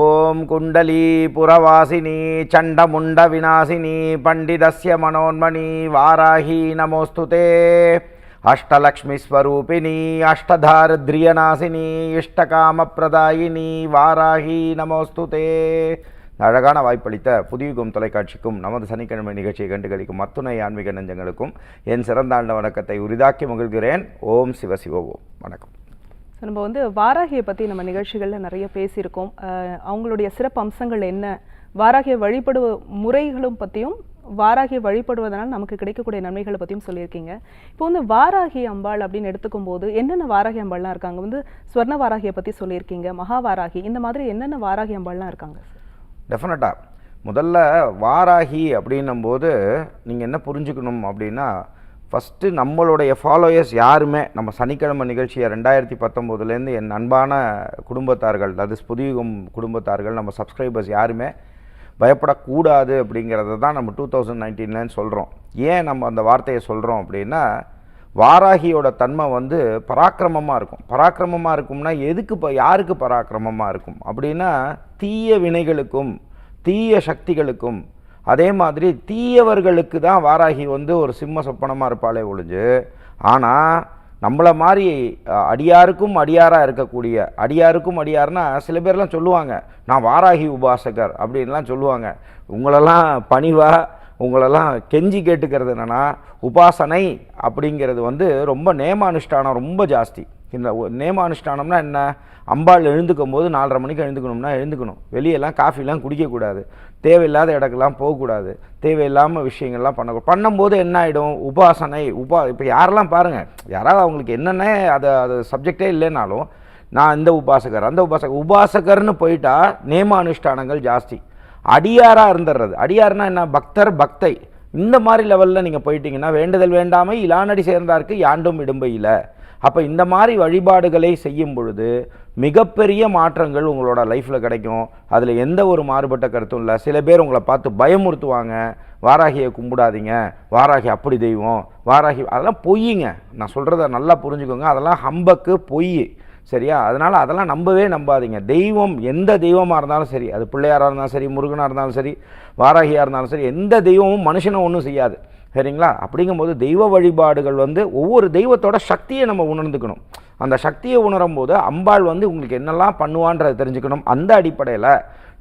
ஓம் குண்டலி புரவாசினி சண்டமுண்ட விநாசினி பண்டிதஸ்ய மனோன்மணி வாராஹி நமோஸ்துதே அஷ்டலக்ஷ்மி ஸ்வரூபிணி அஷ்டதாரித்ரியநாசினி இஷ்டகாமப்பிரதாயினி வாராகி நமோஸ்துதே அழகான வாய்ப்பளித்த புதியுகம் தொலைக்காட்சிக்கும் நமது சனிக்கிழமை நிகழ்ச்சியை கண்டுகளிக்கும் அத்துணை ஆன்மீக நெஞ்சங்களுக்கும் என் சிறந்தாண்ட வணக்கத்தை உரிதாக்கி மகிழ்கிறேன். ஓம் சிவ ஓம் வணக்கம். ஸோ நம்ம வந்து வாராகியை பற்றி நம்ம நிகழ்ச்சிகளில் நிறைய பேசியிருக்கோம். அவங்களுடைய சிறப்பு அம்சங்கள் என்ன? வாராகியை வழிபடுவ முறைகளும் பற்றியும் வாராகியை வழிபடுவதனால் நமக்கு கிடைக்கக்கூடிய நன்மைகளை பற்றியும் சொல்லியிருக்கீங்க. இப்போ வந்து வாராகி அம்பாள் அப்படின்னு எடுத்துக்கும் போது என்னென்ன வாராகி அம்பாள்லாம் இருக்காங்க? வந்து ஸ்வர்ண வாராகியை பற்றி சொல்லியிருக்கீங்க மகா வாராகி இந்த மாதிரி என்னென்ன வாராகி அம்பாள்லாம் இருக்காங்க? டெஃபினட்டாக முதல்ல வாராகி அப்படின்னும்போது நீங்கள் என்ன புரிஞ்சுக்கணும் அப்படின்னா ஃபஸ்ட்டு நம்மளுடைய ஃபாலோயர்ஸ் யாருமே நம்ம சனிக்கிழமை நிகழ்ச்சியை ரெண்டாயிரத்தி பத்தொம்போதுலேருந்து என் அன்பான குடும்பத்தார்கள் அது புதியுகம் குடும்பத்தார்கள் நம்ம சப்ஸ்கிரைபர்ஸ் யாருமே பயப்படக்கூடாது அப்படிங்கிறத தான் நம்ம டூ தௌசண்ட் நைன்டீன்லேன்னு சொல்கிறோம் ஏன் நம்ம அந்த வார்த்தையை சொல்கிறோம் அப்படின்னா வாராகியோட தன்மை வந்து பராக்கிரமமாக இருக்கும். பராக்கிரமமாக இருக்கும்னா எதுக்கு இப்போ யாருக்கு பராக்கிரமமாக இருக்கும்? அப்படின்னா தீய வினைகளுக்கும் தீய சக்திகளுக்கும் அதே மாதிரி தீயவர்களுக்கு தான் வாராகி வந்து ஒரு சிம்ம சொப்பனமாக இருப்பாளே ஒழிஞ்சு. ஆனால் நம்மளை மாதிரி அடியாருக்கும் அடியாராக இருக்கக்கூடிய அடியாருக்கும் அடியார்னா சில பேர்லாம் சொல்லுவாங்க நான் வாராகி உபாசகர் அப்படின்லாம் சொல்லுவாங்க. உங்களெல்லாம் பணிவாக உங்களெல்லாம் கெஞ்சி கேட்டுக்கிறது என்னென்னா உபாசனை அப்படிங்கிறது வந்து ரொம்ப நேமானுஷ்டானம் ரொம்ப ஜாஸ்தி. இந்த ஒ- நேமானுஷ்டானம்னா என்ன? அம்பாள் எழுந்துக்கும் போது நாலரை மணிக்கு எழுந்துக்கணும்னா எழுந்துக்கணும். வெளியெல்லாம் காஃபிலாம் குடிக்கக்கூடாது. தேவையில்லாத இடக்கெல்லாம் போகக்கூடாது. தேவையில்லாமல் விஷயங்கள்லாம் பண்ணக்கூடாது பண்ணும்போது என்ன ஆகிடும் உபாசனை உபா இப்போ யாரெல்லாம் பாருங்கள் யாராவது அவங்களுக்கு என்னென்ன அது அது சப்ஜெக்டே இல்லைனாலும் நான் இந்த உபாசகர் அந்த உபாசகர் உபாசகர்னு போயிட்டா நேம அனுஷ்டானங்கள் ஜாஸ்தி. அடியாராக இருந்துடுறது அடியார்னா என்ன? பக்தர் பக்தை. இந்த மாதிரி லெவலில் நீங்கள் போயிட்டீங்கன்னா வேண்டுதல் வேண்டாமை இலானடி சேர்ந்தாருக்கு யாண்டும் இடும்பையில் அப்போ இந்த மாதிரி வழிபாடுகளை செய்யும் பொழுது மிகப்பெரிய மாற்றங்கள் உங்களோட லைஃப்பில் கிடைக்கும். அதில் எந்த ஒரு மாறுபட்ட கருத்தும் இல்லை. சில பேர் உங்களை பார்த்து பயமுறுத்துவாங்க. வாராகியை கும்பிடாதீங்க. வாராகி அப்படி தெய்வம். வாராகி அதெல்லாம் பொய்யுங்க நான் சொல்கிறத நல்லா புரிஞ்சுக்கோங்க. அதெல்லாம் ஹம்பக்கு பொய். சரியா? அதனால் அதெல்லாம் நம்பவே நம்பாதீங்க. தெய்வம் எந்த தெய்வமாக இருந்தாலும் சரி அது பிள்ளையாராக இருந்தாலும் சரி முருகனாக இருந்தாலும் சரி வாராகியாக இருந்தாலும் சரி எந்த தெய்வமும் மனுஷனை ஒன்றும் செய்யாது. சரிங்களா? அப்படிங்கும்போது தெய்வ வழிபாடுகள் வந்து ஒவ்வொரு தெய்வத்தோட சக்தியை நம்ம உணர்ந்துக்கணும். அந்த சக்தியை உணரும் போது அம்பாள் வந்து உங்களுக்கு என்னெல்லாம் பண்ணுவான்றதை தெரிஞ்சுக்கணும். அந்த அடிப்படையில்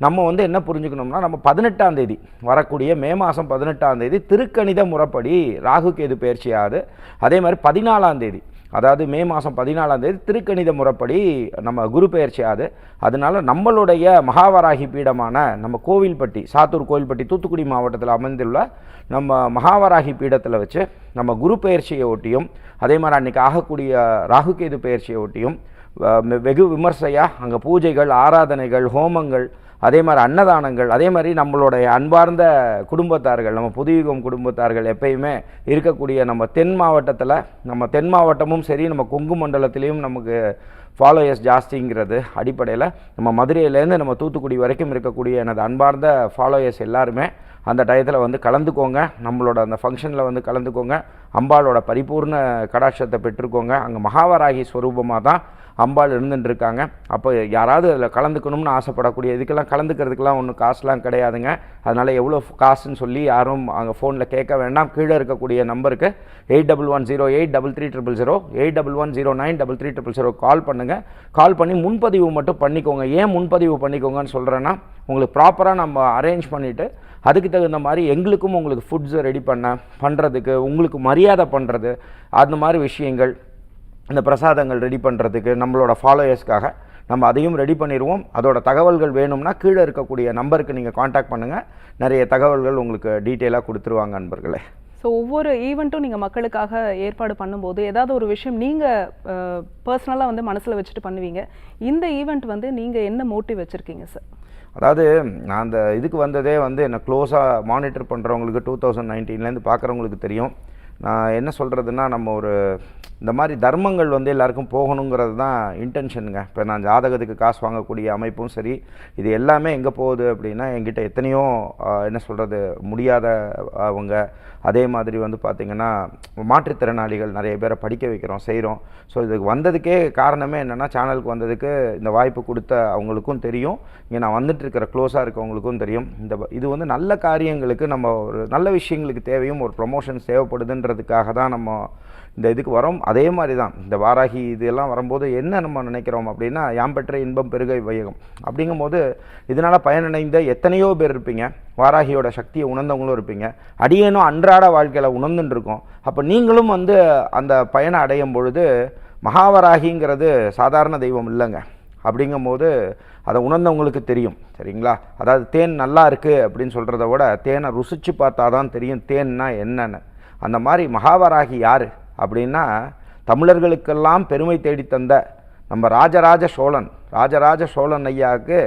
நம்ம வந்து என்ன புரிஞ்சுக்கணும்னா நம்ம பதினெட்டாம் தேதி வரக்கூடிய மே மாதம் பதினெட்டாம் தேதி திருக்கணித முறைப்படி ராகு கேது பயிற்சியாகுது அதே மாதிரி பதினாலாம் தேதி அதாவது மே மாதம் பதினாலாம் தேதி திருக்கணித முறைப்படி நம்ம குரு பெயர்ச்சி அது அதனால நம்மளுடைய மகாவராகி பீடமான நம்ம கோவில்பட்டி சாத்தூர் கோவில்பட்டி தூத்துக்குடி மாவட்டத்தில் அமைந்துள்ள நம்ம மகாவராகி பீடத்தில் வச்சு நம்ம குரு பெயர்ச்சியை ஒட்டியும் அதே மாதிரி அன்றைக்கி ஆகக்கூடிய ராகுகேது பெயர்ச்சியை ஒட்டியும் வெ- வெகு விமர்சையாக அங்கே பூஜைகள் ஆராதனைகள் ஹோமங்கள் அதே மாதிரி அன்னதானங்கள் அதே மாதிரி நம்மளுடைய அன்பார்ந்த குடும்பத்தார்கள் நம்ம புதுயுகம் குடும்பத்தார்கள் எப்பயுமே இருக்கக்கூடிய நம்ம தென் மாவட்டத்தில் நம்ம தென் மாவட்டமும் சரி நம்ம கொங்கு மண்டலத்திலையும் நமக்கு ஃபாலோயர்ஸ் ஜாஸ்திங்கிறது அடிப்படையில் நம்ம மதுரையிலேருந்து நம்ம தூத்துக்குடி வரைக்கும் இருக்கக்கூடிய எனது அன்பார்ந்த ஃபாலோயர்ஸ் எல்லாருமே அந்த டயத்தில் வந்து கலந்துக்கோங்க. நம்மளோட அந்த ஃபங்க்ஷனில் வந்து கலந்துக்கோங்க. அம்பாளோட பரிபூர்ண கடாட்சத்தை பெற்றுக்கோங்க. அங்கே மகாவராகி ஸ்வரூபமாக தான் அம்பாள் இருந்துட்டுருக்காங்க. அப்போ யாராவது அதில் கலந்துக்கணும்னு ஆசைப்படக்கூடிய இதுக்கெல்லாம் கலந்துக்கிறதுக்கெல்லாம் ஒன்றும் காசுலாம் கிடையாதுங்க. அதனால் எவ்வளோ காசுன்னு சொல்லி யாரும் அங்கே ஃபோனில் கேட்க வேண்டாம். கீழே இருக்கக்கூடிய நம்பருக்கு eight double one zero eight double three triple zero eight double one zero nine double three triple zero call பண்ணுங்கள் கால் பண்ணி முன்பதிவு மட்டும் பண்ணிக்கோங்க. ஏன் முன்பதிவு பண்ணிக்கோங்கன்னு சொல்கிறேன்னா உங்களுக்கு ப்ராப்பராக நம்ம அரேஞ்ச் பண்ணிவிட்டு அதுக்கு தகுந்த மாதிரி எங்களுக்கும் உங்களுக்கு ஃபுட்ஸை ரெடி பண்ண பண்ணுறதுக்கு உங்களுக்கு மரியாதை பண்ணுறது அந்த மாதிரி விஷயங்கள் இந்த பிரசாதங்கள் ரெடி பண்ணுறதுக்கு நம்மளோட ஃபாலோயர்ஸ்க்காக நம்ம அதையும் ரெடி பண்ணிடுவோம் அதோட தகவல்கள் வேணும்னா கீழே இருக்கக்கூடிய நம்பருக்கு நீங்கள் காண்டாக்ட் பண்ணுங்கள் நிறைய தகவல்கள் உங்களுக்கு டீட்டெயிலாக கொடுத்துருவாங்க நண்பர்களே. ஸோ ஒவ்வொரு ஈவெண்ட்டும் நீங்கள் மக்களுக்காக ஏற்பாடு பண்ணும்போது ஏதாவது ஒரு விஷயம் நீங்கள் பர்சனலாக வந்து மனசில் வச்சுட்டு பண்ணுவீங்க. இந்த ஈவெண்ட் வந்து நீங்கள் என்ன மோட்டிவ் வச்சுருக்கீங்க சார் அதாவது நான் அந்த இதுக்கு வந்ததே வந்து என்னை க்ளோஸாக மானிட்டர் பண்ணுறவங்களுக்கு டூ தௌசண்ட் நைன்டீன்லேருந்து பார்க்குறவங்களுக்கு தெரியும். நான் என்ன சொல்கிறதுன்னா நம்ம ஒரு இந்த மாதிரி தர்மங்கள் வந்து எல்லாருக்கும் போகணுங்கிறது தான் இன்டென்ஷனுங்க இப்போ நான் ஜாதகத்துக்கு காசு வாங்கக்கூடிய அமைப்பும் சரி இது எல்லாமே எங்கே போகுது அப்படின்னா என்கிட்ட எத்தனையோ என்ன சொல்கிறது முடியாத அவங்க. அதே மாதிரி வந்து பார்த்திங்கன்னா மாற்றுத்திறனாளிகள் நிறைய பேரை படிக்க வைக்கிறோம் செய்கிறோம் ஸோ இதுக்கு வந்ததுக்கே காரணமே என்னென்னா சேனலுக்கு வந்ததுக்கு இந்த வாய்ப்பு கொடுத்த அவங்களுக்கும் தெரியும். இங்கே நான் வந்துட்டு இருக்கிற க்ளோஸாக இருக்கவங்களுக்கும் தெரியும். இந்த இது வந்து நல்ல காரியங்களுக்கு நம்ம ஒரு நல்ல விஷயங்களுக்கு தேவையும் ஒரு ப்ரொமோஷன்ஸ் தேவைப்படுதுன்றதுக்காக தான் நம்ம இந்த இதுக்கு வரோம். அதே மாதிரி தான் இந்த வாராகி இதெல்லாம் வரும்போது என்ன நம்ம நினைக்கிறோம் அப்படின்னா யாம் பெற்ற இன்பம் பெருகை வையகம். அப்படிங்கும்போது இதனால் பயனடைந்த எத்தனையோ பேர் இருப்பீங்க. வாராகியோட சக்தியை உணர்ந்தவங்களும் இருப்பீங்க. அடியேனும் அன்றாட வாழ்க்கையில் உணர்ந்துட்டு இருக்கோம் அப்போ நீங்களும் வந்து அந்த பயனை அடையும் பொழுது மகாவராகிங்கிறது சாதாரண தெய்வம் இல்லைங்க. அப்படிங்கும்போது அதை உணர்ந்தவங்களுக்கு தெரியும். சரிங்களா? அதாவது தேன் நல்லா இருக்குது அப்படின்னு சொல்கிறத விட தேனை ருசித்து பார்த்தா தான் தெரியும் தேன்னா என்னன்னு. அந்த மாதிரி மகாவராகி யார்? அப்படின்னா தமிழர்களுக்கெல்லாம் பெருமை தேடி தந்த நம்ம ராஜராஜ சோழன் ராஜராஜ சோழன் ஐயாவுக்கு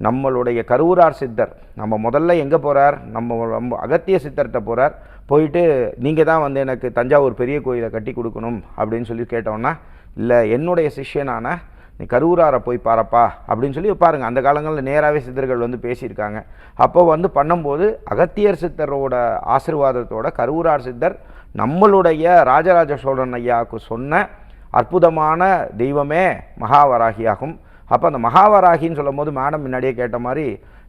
நம்மளுடைய கருவூரார் சித்தர் நம்ம முதல்ல எங்கே போகிறார் நம்ம நம்ம அகத்திய சித்தர்கிட்ட போகிறார் போயிட்டு நீங்கள் தான் வந்து எனக்கு தஞ்சாவூர் பெரிய கோயிலை கட்டி கொடுக்கணும் அப்படின்னு சொல்லி கேட்டோன்னா இல்லை என்னுடைய சிஷ்யனான நீ கருவூராரை போய் பாரப்பா அப்படின்னு சொல்லி பாருங்கள் அந்த காலங்களில் நேராகவே சித்தர்கள் வந்து பேசியிருக்காங்க. அப்போ வந்து பண்ணும்போது அகத்தியர் சித்தரோட ஆசீர்வாதத்தோட கருவூரார் சித்தர் நம்மளுடைய ராஜராஜ சோழன் ஐயாவுக்கு சொன்ன அற்புதமான தெய்வமே மகாவராகியாகும். அப்போ அந்த மகாவராகின்னு சொல்லும்போது மேடம் முன்னாடியே கேட்ட மாதிரி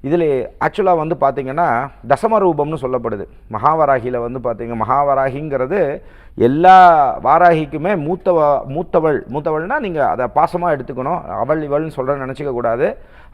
இதில் ஆக்சுவலாக வந்து பார்த்திங்கன்னா தசமரூபம்னு சொல்லப்படுது. மகாவராகியில் வந்து பார்த்திங்க மகாவராகிங்கிறது எல்லா வாராகிக்குமே மூத்தவ மூத்தவள் மூத்தவள்னால் நீங்கள் அதை பாசமாக எடுத்துக்கணும். அவள் இவள்னு சொல்கிற நினச்சிக்க கூடாது.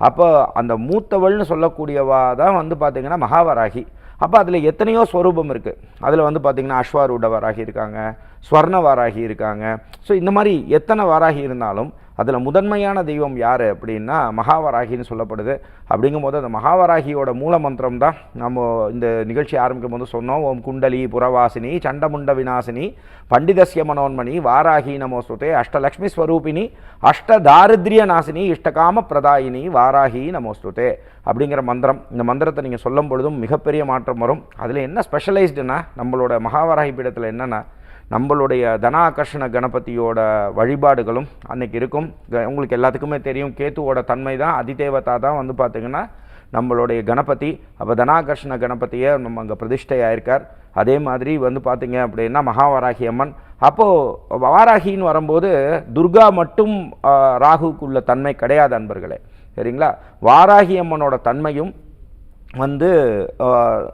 அப்போ அந்த மூத்தவள்னு சொல்லக்கூடியவா தான் வந்து பார்த்திங்கன்னா மகாவராகி. அப்போ அதில் எத்தனையோ ஸ்வரூபம் இருக்குது அதில் வந்து பார்த்திங்கன்னா அஸ்வாரூட வாராகி இருக்காங்க ஸ்வர்ண வாராகி இருக்காங்க. ஸோ இந்த மாதிரி எத்தனை வாராகி இருந்தாலும் அதில் முதன்மையான தெய்வம் யார் அப்படின்னா மகாவராகின்னு சொல்லப்படுது. அப்படிங்கும்போது அந்த மகாவராகியோட மூல மந்திரம் தான். நம்ம இந்த நிகழ்ச்சி ஆரம்பிக்கும் போது சொன்னோம் ஓம் குண்டலி புறவாசினி சண்டமுண்ட விநாசினி பண்டிதசிய மனோன்மணி வாராகி நமோஸ்துதே அஷ்டலக்ஷ்மி ஸ்வரூபிணி அஷ்ட தாரித்ரிய நாசினி இஷ்டகாம பிரதாயினி வாராகி நமோஸ்துதே அப்படிங்கிற மந்திரம். இந்த மந்திரத்தை நீங்கள் சொல்லும் பொழுதும் மிகப்பெரிய மாற்றம் வரும். அதில் என்ன ஸ்பெஷலைஸ்டுன்னா நம்மளோட மகாவராகி பீடத்தில் என்னென்னா நம்மளுடைய தனாகர்ஷண கணபதியோட வழிபாடுகளும் அன்னைக்கு இருக்கும். க- உங்களுக்கு எல்லாத்துக்குமே தெரியும் கேத்துவோட தன்மை தான் அதிதேவதா தான் வந்து பார்த்திங்கன்னா நம்மளுடைய கணபதி அப்போ தனாகர்ஷண கணபதியை நம்ம அங்கே பிரதிஷ்டையாயிருக்கார். அதே மாதிரி வந்து பார்த்திங்க அப்படின்னா மகாவாராகி அம்மன். அப்போது வாராகின்னு வரும்போது துர்கா மட்டும் ஆ, ராகுக்குள்ள தன்மை கிடையாது அன்பர்களே. சரிங்களா? வாராகி அம்மனோட தன்மையும் வந்து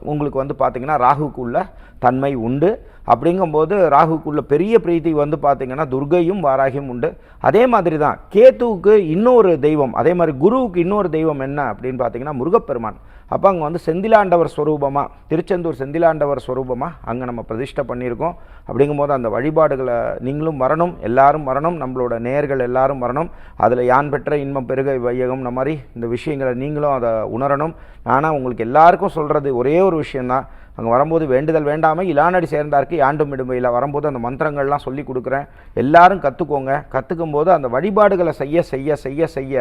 உங்களுக்கு வந்து பார்த்தீங்கன்னா ராகுக்குள்ள தன்மை உண்டு. அப்படிங்கும்போது ராகுக்குள்ள பெரிய பிரீத்தி வந்து பார்த்தீங்கன்னா துர்கையும் வாராகியும் உண்டு. அதே மாதிரி தான் கேத்துவுக்கு இன்னொரு தெய்வம் அதே மாதிரி குருவுக்கு இன்னொரு தெய்வம் என்ன அப்படின்னு பார்த்தீங்கன்னா முருகப்பெருமான். அப்போ அங்கே வந்து செந்திலாண்டவர் ஸ்வரூபமாக திருச்செந்தூர் செந்திலாண்டவர் ஸ்வரூபமாக அங்கே நம்ம பிரதிஷ்டை பண்ணியிருக்கோம். அப்படிங்கும்போது அந்த வழிபாடுகளை நீங்களும் வரணும் எல்லாரும் வரணும் நம்மளோட நேர்கள் எல்லாரும் வரணும். அதில் யான் பெற்ற இன்பம் பெருக வையகம் இந்த மாதிரி இந்த விஷயங்களை நீங்களும் அதை உணரணும். ஆனால் உங்களுக்கு எல்லாருக்கும் சொல்கிறது ஒரே ஒரு விஷயந்தான் அங்கே வரும்போது வேண்டுதல் வேண்டாமல் இலானடி சேர்ந்தாருக்கு யாண்டும் இடுமையில் வரும்போது அந்த மந்திரங்கள்லாம் சொல்லி கொடுக்குறேன். எல்லாரும் கற்றுக்கோங்க கற்றுக்கும் போது அந்த வழிபாடுகளை செய்ய செய்ய செய்ய செய்ய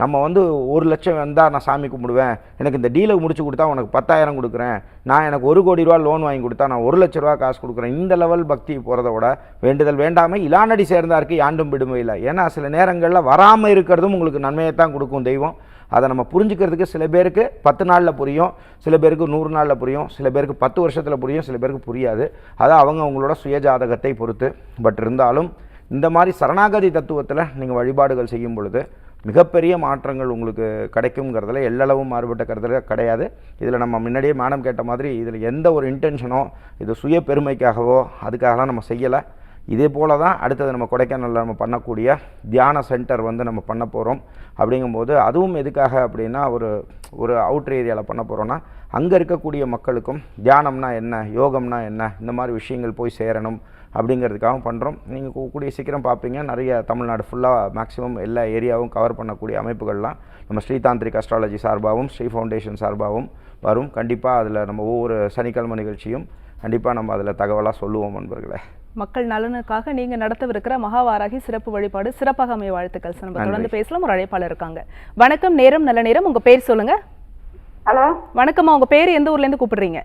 நம்ம வந்து ஒரு லட்சம் வந்தால் நான் சாமி கும்பிடுவேன். எனக்கு இந்த டீலை முடிச்சு கொடுத்தா உனக்கு பத்தாயிரம் கொடுக்குறேன். நான் எனக்கு ஒரு கோடி ரூபா லோன் வாங்கி கொடுத்தா நான் ஒரு லட்ச ரூபா காசு கொடுக்குறேன். இந்த லெவல் பக்தி போகிறத விட வேண்டுதல் வேண்டாமல் இலானடி சேர்ந்தாருக்கு யாண்டும் விடுமையில் ஏன்னா சில நேரங்களில் வராமல் இருக்கிறதும் உங்களுக்கு நன்மையை தான் கொடுக்கும் தெய்வம். அதை நம்ம புரிஞ்சுக்கிறதுக்கு சில பேருக்கு பத்து நாளில் புரியும் சில பேருக்கு நூறு நாளில் புரியும் சில பேருக்கு பத்து வருஷத்தில் புரியும் சில பேருக்கு புரியாது. அது அவங்க அவங்களோட சுயஜாதகத்தை பொறுத்து. பட் இருந்தாலும் இந்த மாதிரி சரணாகதி தத்துவத்தில் நீங்கள் வழிபாடுகள் செய்யும் பொழுது மிகப்பெரிய மாற்றங்கள் உங்களுக்கு கிடைக்குங்கிறதுல எல்லளவும் மாறுபட்ட கருத்துல கிடையாது. இதில் நம்ம முன்னாடியே மேடம் கேட்ட மாதிரி இதில் எந்த ஒரு இன்டென்ஷனோ இது சுய பெருமைக்காகவோ அதுக்காகலாம் நம்ம செய்யலை. இதே போல தான் அடுத்தது நம்ம கொடைக்கானலில் நம்ம பண்ணக்கூடிய தியான சென்டர் வந்து நம்ம பண்ண போகிறோம் அப்படிங்கும்போது அதுவும் எதுக்காக அப்படின்னா ஒரு ஒரு அவுட்ரு ஏரியாவில் பண்ண போகிறோன்னா அங்கே இருக்கக்கூடிய மக்களுக்கும் தியானம்னா என்ன யோகம்னா என்ன இந்த மாதிரி விஷயங்கள் போய் சேரணும். அப்படிங்கிறதுக்காக பண்ணுறோம் நீங்கள் கூடிய சீக்கிரம் பார்ப்பீங்க நிறைய தமிழ்நாடு ஃபுல்லாக மேக்ஸிமம் எல்லா ஏரியாவும் கவர் பண்ணக்கூடிய அமைப்புகள்லாம் நம்ம ஸ்ரீதாந்திரிக் அஸ்ட்ராலஜி சார்பாகவும் ஸ்ரீ ஃபவுண்டேஷன் சார்பாகவும் வரும். கண்டிப்பாக அதில் நம்ம ஒவ்வொரு சனிக்கிழமை நிகழ்ச்சியும் கண்டிப்பாக நம்ம அதில் தகவலாக சொல்லுவோம் நண்பர்களே. மக்கள் நலனுக்காக நீங்க நடத்தவிருக்கிற மகாவாராகி சிறப்பு வழிபாடு சிறப்பாக அமைய வாழ்த்துக்கள். சார் நம்ம. தொடர்ந்து பேசலாம். ஒரு அழைப்பாளர் இருக்காங்க. வணக்கம் நேரம் நல்ல நேரம். உங்க பேர் சொல்லுங்க. ஹலோ. வணக்கம்மா. உங்க பேர் எந்த ஊர்ல இருந்து கூப்பிடுறீங்க?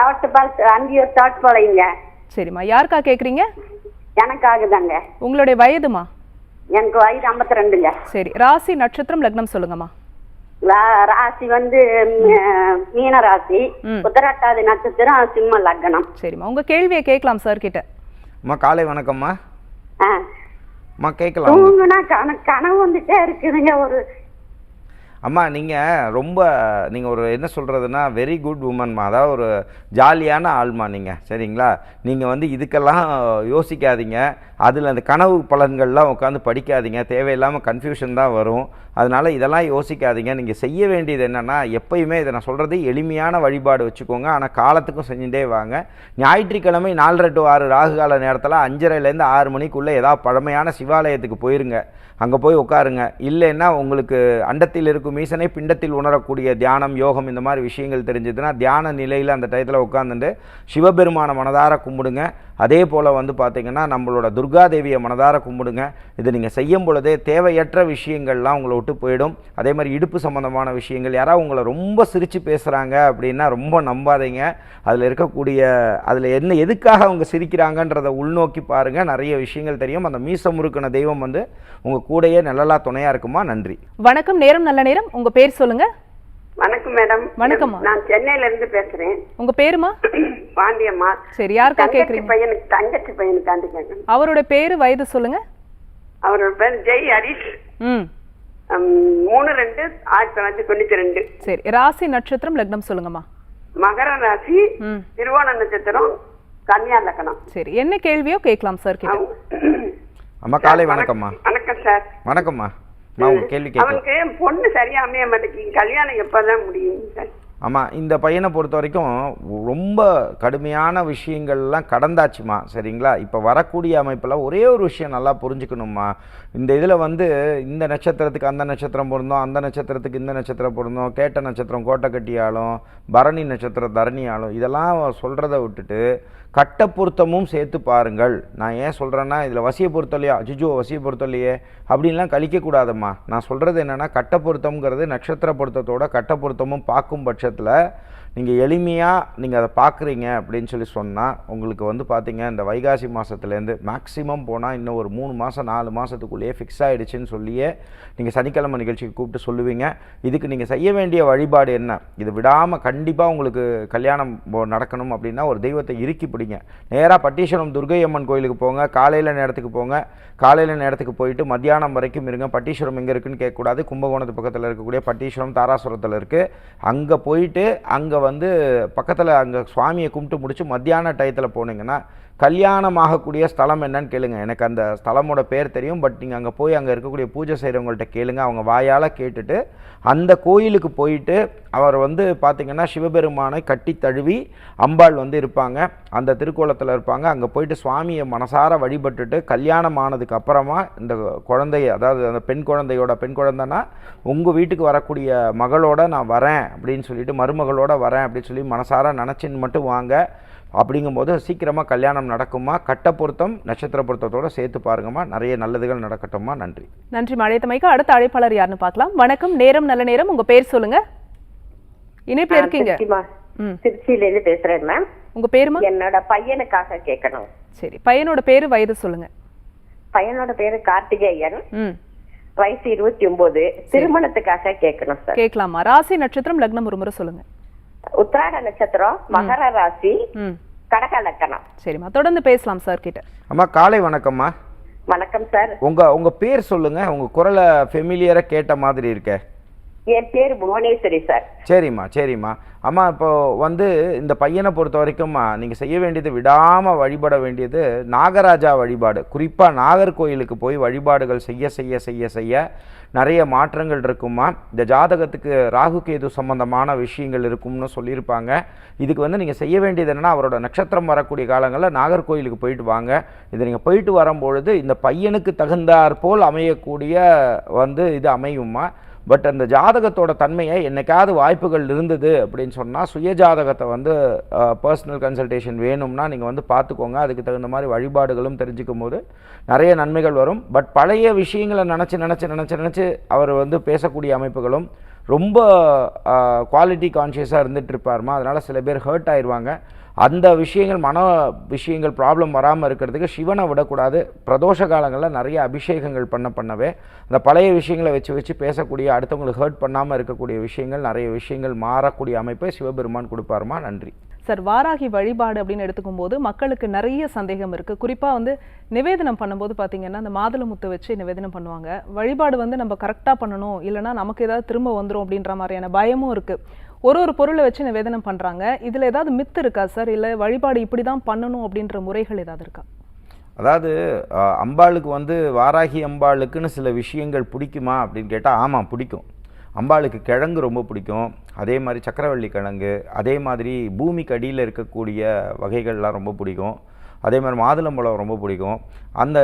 தவட்டுப்பால் அந்தியூர் தோட்டப்பாளையங்க சரிம்மா யாருக்கா கேக்குறீங்க? எனக்காகுதாங்க. உங்களுடைய வயதுமா? எனக்கு வயது ஐம்பத்தி ரெண்டுங்க சரி ராசி நட்சத்திரம் லக்னம் சொல்லுங்கம்மா. ராசி வந்து மீன ராசி. உத்தரட்டாதி நட்சத்திரம் சிம்ம லக்னம். சரிம்மா உங்க கேள்வியை கேட்கலாம் சார் கிட்ட. அம்மா காலை வணக்கம்மா. அம்மா கேட்கலாம் தூங்குனா கன கனவு வந்துட்டே இருக்குதுங்க ஒரு அம்மா நீங்கள் ரொம்ப நீங்கள் ஒரு என்ன சொல்கிறதுனா வெரி குட் உமன்மா அதாவது ஒரு ஜாலியான ஆள்மா நீங்கள் சரிங்களா? நீங்கள் வந்து இதுக்கெல்லாம் யோசிக்காதீங்க. அதில் அந்த கனவு பலன்கள்லாம் உட்காந்து படிக்காதீங்க. தேவையில்லாமல் கன்ஃபியூஷன் தான் வரும். அதனால் இதெல்லாம் யோசிக்காதீங்க. நீங்கள் செய்ய வேண்டியது என்னென்னா எப்பயுமே இதை நான் சொல்கிறது எளிமையான வழிபாடு வச்சுக்கோங்க. ஆனால் காலத்துக்கும் செஞ்சுட்டே வாங்க. ஞாயிற்றுக்கிழமை நாலரை டு ஆறு ராகு கால நேரத்தில் அஞ்சரைலேருந்து ஆறு மணிக்குள்ளே ஏதாவது பழமையான சிவாலயத்துக்கு போயிருங்க. அங்கே போய் உட்காருங்க. இல்லைன்னா உங்களுக்கு அண்டத்தில் இருக்கும் ஈசனை பிண்டத்தில் உணரக்கூடிய தியானம் யோகம் இந்த மாதிரி விஷயங்கள் தெரிஞ்சதுன்னா தியான நிலையில் அந்த டயத்தில் உட்காந்துட்டு சிவபெருமான மனதார கும்பிடுங்க. அதே போல் வந்து பார்த்திங்கன்னா நம்மளோட துர்காதேவியை மனதார கும்பிடுங்க. இது நீங்கள் செய்யும் பொழுதே தேவையற்ற விஷயங்கள்லாம் உங்களை விட்டு போயிடும். அதே மாதிரி இடுப்பு சம்மந்தமான விஷயங்கள் யாராவது உங்களை ரொம்ப சிரித்து பேசுகிறாங்க அப்படின்னா ரொம்ப நம்பாதீங்க. அதில் இருக்கக்கூடிய அதில் என்ன எதுக்காக அவங்க சிரிக்கிறாங்கன்றதை உள்நோக்கி பாருங்கள் நிறைய விஷயங்கள் தெரியும். அந்த மீச முறுக்கின தெய்வம் வந்து உங்கள் கூடயே நல்லலா துணையாக இருக்குமா? நன்றி. வணக்கம் நேரம் நல்ல நேரம். உங்கள் பேர் சொல்லுங்கள் வணக்கம் மேடம். வணக்கம்மா. நான் சென்னையில இருந்து பேசுறேன். உங்க பேருமா? பாண்டியம்மா. சரி யாருக்கா கேக்குறீங்க? பையனுக்கு தங்கச்சி பையனுக்காண்டு கேட்கணும் அவரோட பேரு வயது சொல்லுங்க. அவரோட பேர் ஜெய் ஹரிஷ். ம். மூணு ரெண்டு ஆயிரத்தி தொள்ளாயிரத்தி தொண்ணூத்தி ரெண்டு. சரி ராசி நட்சத்திரம் லக்னம் சொல்லுங்கம்மா. மகர ராசி திருவோண நட்சத்திரம் கன்னியா லக்கணம் சரி என்ன கேள்வியோ கேட்கலாம் சார் கிட்ட. அம்மா காலை வணக்கம்மா. வணக்கம் சார். வணக்கம்மா. அவனுக்கு பொண்ணு சரியா அமைய மாட்டேங்குது. கல்யாணம் எப்பதான் முடியும்? சார் ஆமாம் இந்த பையனை பொறுத்த வரைக்கும் ரொம்ப கடுமையான விஷயங்கள்லாம் கடந்தாச்சுமா சரிங்களா? இப்போ வரக்கூடிய அமைப்பில் ஒரே ஒரு விஷயம் நல்லா புரிஞ்சுக்கணும்மா. இந்த இதில் வந்து இந்த நட்சத்திரத்துக்கு அந்த நட்சத்திரம் பொருந்தோம் அந்த நட்சத்திரத்துக்கு இந்த நட்சத்திரம் பொருந்தோம் கேட்ட நட்சத்திரம் கோட்டை கட்டியாலும் பரணி நட்சத்திரம் தரணியாலும் இதெல்லாம் சொல்கிறத விட்டுட்டு கட்ட பொருத்தமும் சேர்த்து பாருங்கள். நான் ஏன் சொல்கிறேன்னா இதில் வசிய பொருத்தலையா அஜிஜோ வசிய பொருத்தலையே அப்படின்லாம் கழிக்கக்கூடாதம்மா நான் சொல்கிறது என்னென்னா கட்ட பொருத்தம்ங்கிறது நட்சத்திர பொருத்தத்தோட கட்ட பொருத்தமும் பார்க்கும் பட்சத்தில் நீங்கள் எளிமையாக நீங்கள் அதை பார்க்குறீங்க அப்படின்னு சொல்லி சொன்னால் உங்களுக்கு வந்து பார்த்தீங்க இந்த வைகாசி மாதத்துலேருந்து மேக்ஸிமம் போனால் இன்னும் ஒரு மூணு மாதம் நாலு மாதத்துக்குள்ளேயே ஃபிக்ஸ் ஆகிடுச்சின்னு சொல்லியே நீங்கள் சனிக்கிழமை நிகழ்ச்சிக்கு கூப்பிட்டு சொல்லுவீங்க. இதுக்கு நீங்கள் செய்ய வேண்டிய வழிபாடு என்ன? இது விடாமல் கண்டிப்பாக உங்களுக்கு கல்யாணம் போ- நடக்கணும் அப்படின்னா ஒரு தெய்வத்தை இறுக்கி பிடிங்க. நேராக பட்டீஸ்வரம் துர்கை அம்மன் கோயிலுக்கு போங்க காலையில் நேரத்துக்கு போங்க. காலையில் நேரத்துக்கு போயிட்டு மத்தியானம் வரைக்கும் இருங்க. பட்டீஸ்வரம் எங்கே இருக்குன்னு கேட்கக்கூடாது. கும்பகோணத்து பக்கத்தில் இருக்கக்கூடிய பட்டீஸ்வரம் தாராசுரத்தில் இருக்குது அங்கே போயிட்டு அங்கே வந்து பக்கத்தில் அங்கே சுவாமியை கும்பிட்டு முடிச்சு மத்தியான டயத்தில் போனீங்கன்னா கல்யாணம் ஆகக்கூடிய ஸ்தலம் என்னன்னு கேளுங்க. எனக்கு அந்த ஸ்தலமோட பேர் தெரியும். பட் நீங்கள் அங்கே போய் அங்கே இருக்கக்கூடிய பூஜை செய்கிறவங்கள்ட்ட கேளுங்க. அவங்க வாயால் கேட்டுட்டு அந்த கோயிலுக்கு போயிட்டு அவர் வந்து பார்த்திங்கன்னா சிவபெருமானை கட்டி தழுவி அம்பாள் வந்து இருப்பாங்க. அந்த திருக்கோலத்தில் இருப்பாங்க. அங்கே போயிட்டு சுவாமியை மனசார வழிபட்டுட்டு கல்யாணம் ஆனதுக்கு அப்புறமா இந்த குழந்தைய அதாவது அந்த பெண் குழந்தையோட பெண் குழந்தைன்னா உங்கள் வீட்டுக்கு வரக்கூடிய மகளோட நான் வரேன் அப்படின்னு சொல்லிட்டு மருமகளோட வரேன் அப்படின்னு சொல்லி மனசார நினச்சின்னு மட்டும் வாங்க. அப்படிங்கும்போது சீக்கிரமாக கல்யாணம் நடக்குமா? கட்ட பொருத்தம் நட்சத்திர பொருத்தத்தோட சேர்த்து பாருங்கம்மா. நிறைய நல்லதுகள் நடக்கட்டும்மா. நன்றி. நன்றி மழைத்தமைக்கு அடுத்த அழைப்பாளர் யாருன்னு பார்க்கலாம். வணக்கம். நேரம் நல்ல நேரம். உங்க பேர் சொல்லுங்க. இணைப்புல இருக்கீங்க. திருச்சிமா ம். திருச்சியில இருந்து பேசுறேன் மேம் உங்க பேருமா என்னோட பையனுக்காக கேட்கணும். சரி. பையனோட பேரு வயது சொல்லுங்க. பையனோட பேரு கார்த்திகேயன். ம். வயசு இருபத்தி ஒன்பது திருமணத்துக்காக கேட்கணும் சார் கேட்கலாமா? ராசி நட்சத்திரம் லக்னம் ஒரு முறை சொல்லுங்க. உத்திராட நட்சத்திரம் மகர ராசி கடக லக்கணம். சரிம்மா. தொடர்ந்து பேசலாம் சார் கிட்ட. அம்மா காலை வணக்கம்மா. வணக்கம் சார் உங்கள் உங்கள் பேர் சொல்லுங்கள் உங்கள் குரலை ஃபெமிலியராக கேட்ட மாதிரி இருக்கே. என் பேர் புவனேஸ்வரி சார். சரிம்மா சரிம்மா. அம்மா இப்போ வந்து இந்த பையனை பொறுத்த வரைக்கும்மா நீங்கள் செய்ய வேண்டியது விடாமல் வழிபட வேண்டியது நாகராஜா வழிபாடு. குறிப்பாக நாகர்கோயிலுக்கு போய் வழிபாடுகள் செய்ய செய்ய செய்ய செய்ய நிறைய மாற்றங்கள் இருக்குமா இந்த ஜாதகத்துக்கு ராகு கேது சம்பந்தமான விஷயங்கள் இருக்கும்னு சொல்லியிருப்பாங்க. இதுக்கு வந்து நீங்கள் செய்ய வேண்டியது என்னென்னா அவரோட நட்சத்திரம் வரக்கூடிய காலங்களில் நாகர்கோயிலுக்கு போயிட்டு வாங்க. இது நீங்கள் போயிட்டு வரும்பொழுது இந்த பையனுக்கு தகுந்தாற் போல் அமையக்கூடிய வந்து இது அமையுமா பட் அந்த ஜாதகத்தோட தன்மையை என்னைக்காவது வாய்ப்புகள் இருந்தது அப்படின்னு சொன்னால் சுய ஜாதகத்தை வந்து பர்சனல் கன்சல்டேஷன் வேணும்னா நீங்கள் வந்து பார்த்துக்கோங்க. அதுக்கு தகுந்த மாதிரி வழிபாடுகளும் தெரிஞ்சுக்கும் போது நிறைய நன்மைகள் வரும். பட் பழைய விஷயங்களை நினச்சி நினச்சி நினச்சி நினச்சி அவர் வந்து பேசக்கூடிய அமைப்புகளும் ரொம்ப குவாலிட்டி கான்ஷியஸாக இருந்துகிட்டு இருப்பாருமா? அதனால் சில பேர் ஹர்ட் ஆயிடுவாங்க அந்த விஷயங்கள் மன விஷயங்கள் ப்ராப்ளம் வராமல் இருக்கிறதுக்கு சிவனை விடக்கூடாது. பிரதோஷ காலங்களில் நிறைய அபிஷேகங்கள் பண்ண பண்ணவே அந்த பழைய விஷயங்களை வச்சு வச்சு பேசக்கூடிய அடுத்தவங்களுக்கு ஹர்ட் பண்ணாமல் இருக்கக்கூடிய விஷயங்கள் நிறைய விஷயங்கள் மாறக்கூடிய அமைப்பை சிவபெருமான் கொடுப்பாருமா? நன்றி. சார் வாராகி வழிபாடு அப்படின்னு எடுத்துக்கும் போது மக்களுக்கு நிறைய சந்தேகம் இருக்கு. குறிப்பா வந்து நிவேதனம் பண்ணும்போது பார்த்தீங்கன்னா அந்த மாதுளமுத்து வச்சு நிவேதனம் பண்ணுவாங்க. வழிபாடு வந்து நம்ம கரெக்டாக பண்ணணும். இல்லைனா நமக்கு ஏதாவது திரும்ப வந்துரும் அப்படின்ற மாதிரியான பயமும் இருக்குது ஒரு ஒரு பொருளை வச்சு நிவேதனம் பண்ணுறாங்க இதில் ஏதாவது மித்து இருக்கா சார் இல்லை வழிபாடு இப்படி தான் பண்ணணும் அப்படின்ற முறைகள் ஏதாவது இருக்கா? அதாவது அம்பாளுக்கு வந்து வாராகி அம்பாளுக்குன்னு சில விஷயங்கள் பிடிக்குமா அப்படின்னு கேட்டால் ஆமாம் பிடிக்கும். அம்பாளுக்கு கிழங்கு ரொம்ப பிடிக்கும். அதே மாதிரி சக்கரவள்ளி கிழங்கு அதே மாதிரி பூமிக்கு அடியில் இருக்கக்கூடிய வகைகள்லாம் ரொம்ப பிடிக்கும். அதே மாதிரி மாதுளம்பழம் ரொம்ப பிடிக்கும். அந்த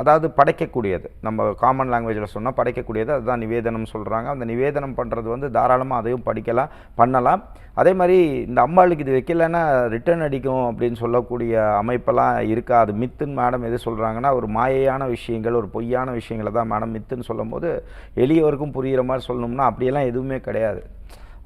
அதாவது படைக்கக்கூடியது. நம்ம காமன் லாங்குவேஜில் சொன்னால் படைக்கக்கூடியது. அதுதான் நிவேதனம் சொல்கிறாங்க அந்த நிவேதனம் பண்ணுறது வந்து தாராளமாக அதையும் படிக்கலாம் பண்ணலாம். அதே மாதிரி இந்த அம்பாளுக்கு இது வைக்கலைன்னா ரிட்டர்ன் அடிக்கும் அப்படின்னு சொல்லக்கூடிய அமைப்பெல்லாம் இருக்கா? அது மித்துன்னு மேடம் எது சொல்கிறாங்கன்னா ஒரு மாயையான விஷயங்கள் ஒரு பொய்யான விஷயங்களை தான் மேடம் மித்துன்னு சொல்லும்போது எளியவருக்கும் புரிகிற மாதிரி சொல்லணும்னா அப்படியெல்லாம் எதுவுமே கிடையாது.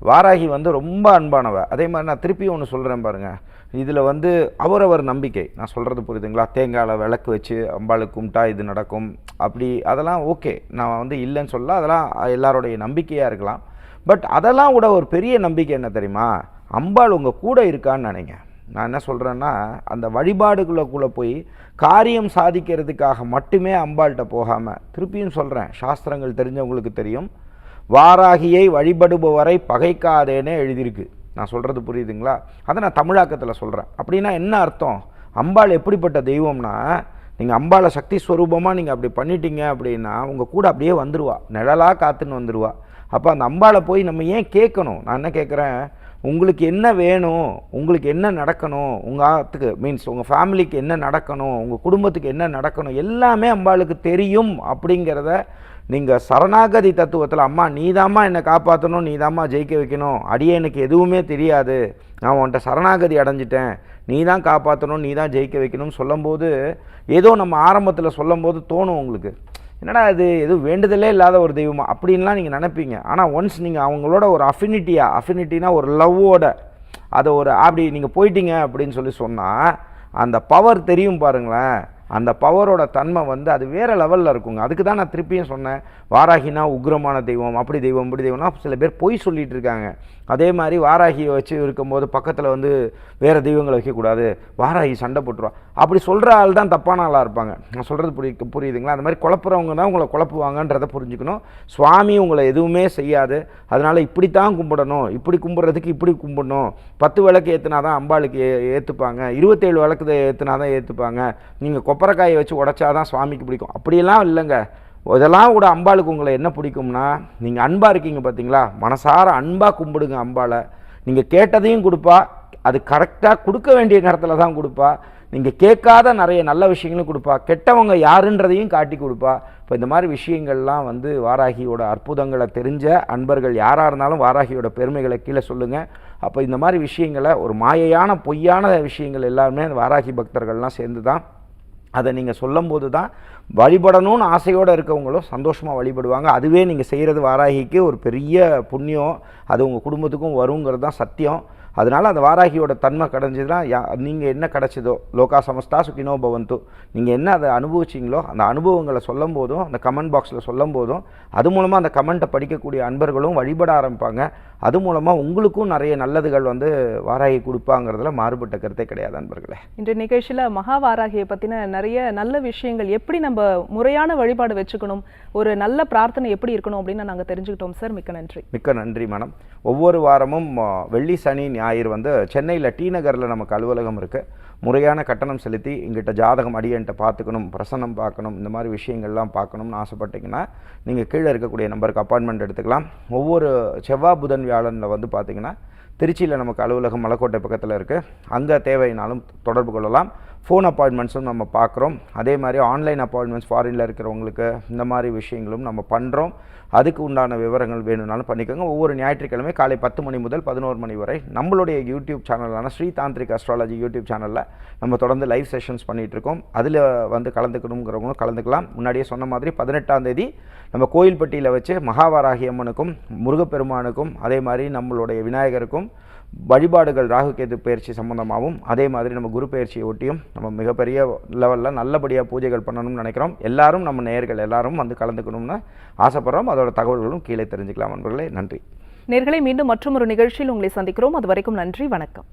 வாராகி வந்து ரொம்ப அன்பானவ. அதே மாதிரி நான் திருப்பி ஒன்று சொல்கிறேன் பாருங்கள் இதில் வந்து அவரவர் நம்பிக்கை. நான் சொல்கிறது புரியுதுங்களா? தேங்காயில் விளக்கு வச்சு அம்பாளுக்கு கும்பிட்டா இது நடக்கும். அப்படி அதெல்லாம் ஓகே. நான் வந்து இல்லைன்னு சொல்ல அதெல்லாம் எல்லாருடைய நம்பிக்கையாக இருக்கலாம். பட் அதெல்லாம் விட ஒரு பெரிய நம்பிக்கை என்ன தெரியுமா? அம்பாள் உங்கள் கூட இருக்கான்னு நினைங்க. நான் என்ன சொல்கிறேன்னா அந்த வழிபாடுகளுக்குள்ளே போய் காரியம் சாதிக்கிறதுக்காக மட்டுமே அம்பாள்கிட்ட போகாமல் திருப்பியும் சொல்கிறேன் சாஸ்திரங்கள் தெரிஞ்சவங்களுக்கு தெரியும். வாராகியை வழிபடுபவரை பகைக்காதேனே எழுதியிருக்கு. நான் சொல்கிறது புரியுதுங்களா? அதை நான் தமிழாக்கத்தில் சொல்கிறேன் அப்படின்னா என்ன அர்த்தம்? அம்பாள் எப்படிப்பட்ட தெய்வம்னா நீங்கள் அம்பாளை சக்தி ஸ்வரூபமாக நீங்கள் அப்படி பண்ணிட்டீங்க அப்படின்னா உங்கள் கூட அப்படியே வந்துருவா. நிழலாக காத்துன்னு வந்துருவா. அப்போ அந்த அம்பாளை போய் நம்ம ஏன் கேட்கணும்? நான் என்ன கேட்குறேன்? உங்களுக்கு என்ன வேணும்? உங்களுக்கு என்ன நடக்கணும்? உங்கள் ஆத்துக்கு மீன்ஸ் உங்கள் ஃபேமிலிக்கு என்ன நடக்கணும்? உங்கள் குடும்பத்துக்கு என்ன நடக்கணும்? எல்லாமே அம்பாளுக்கு தெரியும் அப்படிங்கிறத நீங்கள் சரணாகதி தத்துவத்தில் அம்மா நீதாம்மா என்னை காப்பாற்றணும் நீதாம்மா ஜெயிக்க வைக்கணும். அடியே எனக்கு எதுவுமே தெரியாது. நான் உன்கிட்ட சரணாகதி அடைஞ்சிட்டேன். நீ தான் காப்பாற்றணும் நீ தான் ஜெயிக்க வைக்கணும்னு சொல்லும்போது ஏதோ நம்ம ஆரம்பத்தில் சொல்லும்போது தோணும் உங்களுக்கு. என்னடா இது எதுவும் வேண்டுதலே இல்லாத ஒரு தெய்வமா? அப்படின்லாம் நீங்கள் நினைப்பீங்க. ஆனால் ஒன்ஸ் நீங்கள் அவங்களோட ஒரு அஃபினிட்டியாக அஃபினிட்டினா ஒரு லவ்வோட அதை ஒரு அப்படி நீங்கள் போயிட்டீங்க அப்படின்னு சொல்லி சொன்னால் அந்த பவர் தெரியும் பாருங்களேன். அந்த பவரோட தன்மை வந்து அது வேறு லெவலில் இருக்குங்க. அதுக்கு தான் நான் திருப்பியும் சொன்னேன் வாராகினா உக்ரமான தெய்வம் அப்படி தெய்வம் இப்படி தெய்வம்னா சில பேர் பொய் சொல்லிகிட்டு இருக்காங்க. அதே மாதிரி வாராகியை வச்சு இருக்கும்போது பக்கத்தில் வந்து வேறு தெய்வங்களை வைக்கக்கூடாது. வாராகி சண்டை போட்டுருவா. அப்படி சொல்கிற ஆள் தான் தப்பான ஆளாக இருப்பாங்க. நான் சொல்கிறது புரி புரியுதுங்களா? அந்த மாதிரி குழப்புறவங்க தான் உங்களை குழப்புவாங்கன்றதை புரிஞ்சுக்கணும். சுவாமி உங்களை எதுவுமே செய்யாது. அதனால் இப்படி தான் கும்பிடணும். இப்படி கும்பிட்றதுக்கு இப்படி கும்பிடணும். பத்து விளக்கு ஏற்றுனா தான் அம்பாளுக்கு ஏ ஏற்றுப்பாங்க இருபத்தேழு விளக்கு ஏற்றுனா தான் ஏற்றுப்பாங்க நீங்கள் கொப்பரைக்காயை வச்சு உடச்சாதான் சுவாமிக்கு பிடிக்கும். அப்படியெல்லாம் இல்லைங்க. இதெல்லாம் கூட அம்பாளுக்கு உங்களை என்ன பிடிக்கும்னா நீங்கள் அன்பாக இருக்கீங்க பார்த்தீங்களா மனசார அன்பாக கும்பிடுங்க அம்பாளை. நீங்கள் கேட்டதையும் கொடுப்பா. அது கரெக்டாக கொடுக்க வேண்டிய நேரத்தில் தான் கொடுப்பா. நீங்கள் கேட்காத நிறைய நல்ல விஷயங்களும் கொடுப்பா. கெட்டவங்க யாருன்றதையும் காட்டி கொடுப்பா. இப்போ இந்த மாதிரி விஷயங்கள்லாம் வந்து வாராகியோட அற்புதங்களை தெரிஞ்ச அன்பர்கள் யாராக இருந்தாலும் வாராகியோட பெருமைகளை கீழே சொல்லுங்கள் அப்போ இந்த மாதிரி விஷயங்களை ஒரு மாயையான பொய்யான விஷயங்கள் எல்லாமே அந்த வாராகி பக்தர்கள்லாம் சேர்ந்து தான் அதை நீங்கள் சொல்லும்போது தான் வழிபடணும்னு ஆசையோடு இருக்கவங்களும் சந்தோஷமாக வழிபடுவாங்க. அதுவே நீங்கள் செய்கிறது வாராகிக்கு ஒரு பெரிய புண்ணியம். அது உங்கள் குடும்பத்துக்கும் வருங்கிறது தான் சத்தியம். அதனால் அந்த வாராகியோட தன்மை கிடைஞ்சதுன்னா யா நீங்கள் என்ன கிடைச்சதோ லோகா சமஸ்தா சுகினோ பவந்து நீங்கள் என்ன அதை அனுபவிச்சிங்களோ அந்த அனுபவங்களை சொல்லும் போதும் அந்த கமெண்ட் பாக்ஸில் சொல்லும் போதும் அது மூலமாக அந்த கமெண்ட்டை படிக்கக்கூடிய அன்பர்களும் வழிபட ஆரம்பிப்பாங்க. அது மூலமாக உங்களுக்கும் நிறைய நல்லதுகள் வந்து வாராகி கொடுப்பாங்கிறதுல மாறுபட்ட கருத்தே கிடையாது அன்பர்களே. இன்று நிகழ்ச்சியில மகாவாராகியை பத்தின நிறைய நல்ல விஷயங்கள் எப்படி நம்ம முறையான வழிபாடு வச்சுக்கணும் ஒரு நல்ல பிரார்த்தனை எப்படி இருக்கணும் அப்படின்னு நாங்க தெரிஞ்சுக்கிட்டோம். சார் மிக்க நன்றி. மிக்க நன்றி மேடம். ஒவ்வொரு வாரமும் வெள்ளி சனி ஞாயிறு வந்து சென்னையில் டி நகரில் நமக்கு அலுவலகம் இருக்குது முறையான கட்டணம் செலுத்தி எங்கிட்ட ஜாதகம் அடியன்ட்ட பார்த்துக்கணும் பிரசன்னம் பார்க்கணும் இந்த மாதிரி விஷயங்கள்லாம் பார்க்கணும்னு ஆசைப்பட்டீங்கன்னா நீங்கள் கீழே இருக்கக்கூடிய நம்பருக்கு அப்பாயின்மெண்ட் எடுத்துக்கலாம். ஒவ்வொரு செவ்வாய் புதன் வியாழனில் வந்து பார்த்தீங்கன்னா திருச்சியில் நமக்கு அலுவலகம் மலைக்கோட்டை பக்கத்தில் இருக்குது அங்கே தேவைனாலும் தொடர்பு கொள்ளலாம். ஃபோன் அப்பாயின்மெண்ட்ஸும் நம்ம பார்க்குறோம். அதே மாதிரி ஆன்லைன் அப்பாயின்மெண்ட்ஸ் ஃபாரினில் இருக்கிறவங்களுக்கு இந்த மாதிரி விஷயங்களும் நம்ம பண்ணுறோம் அதுக்கு உண்டான விவரங்கள் வேணும்னாலும் பண்ணிக்கோங்க. ஒவ்வொரு ஞாயிற்றுக்கிழமை காலை பத்து மணி முதல் பதினோரு மணி வரை நம்மளுடைய யூடியூப் சேனலான ஸ்ரீ தாந்திரிக் அஸ்ட்ராலஜி யூடியூப் சேனலில் நம்ம தொடர்ந்து லைவ் செஷன்ஸ் பண்ணிகிட்டு இருக்கோம். அதில் வந்து கலந்துக்கணுங்கிறவங்களும் கலந்துக்கலாம். முன்னாடியே சொன்ன மாதிரி பதினெட்டாம் தேதி நம்ம கோயில்பட்டியில் வச்சு மகாவாராகி அம்மனுக்கும் முருகப்பெருமானுக்கும் அதே மாதிரி நம்மளுடைய விநாயகருக்கும் வழிபாடுகள் ராகுகேது பயிற்சி சம்மந்தமாகவும் அதே மாதிரி நம்ம குரு பயிற்சியை ஒட்டியும் நம்ம மிகப்பெரிய லெவலில் நல்லபடியாக பூஜைகள் பண்ணணும்னு நினைக்கிறோம். எல்லாரும் நம்ம நேயர்கள் எல்லாரும் வந்து கலந்துக்கணும்னு ஆசைப்படுறோம். அதோட தகவல்களும் கீழே தெரிஞ்சுக்கலாம் நண்பர்களே நன்றி. நேர்களை மீண்டும் மற்றொரு நிகழ்ச்சியில் உங்களை சந்திக்கிறோம். அது வரைக்கும் நன்றி வணக்கம்.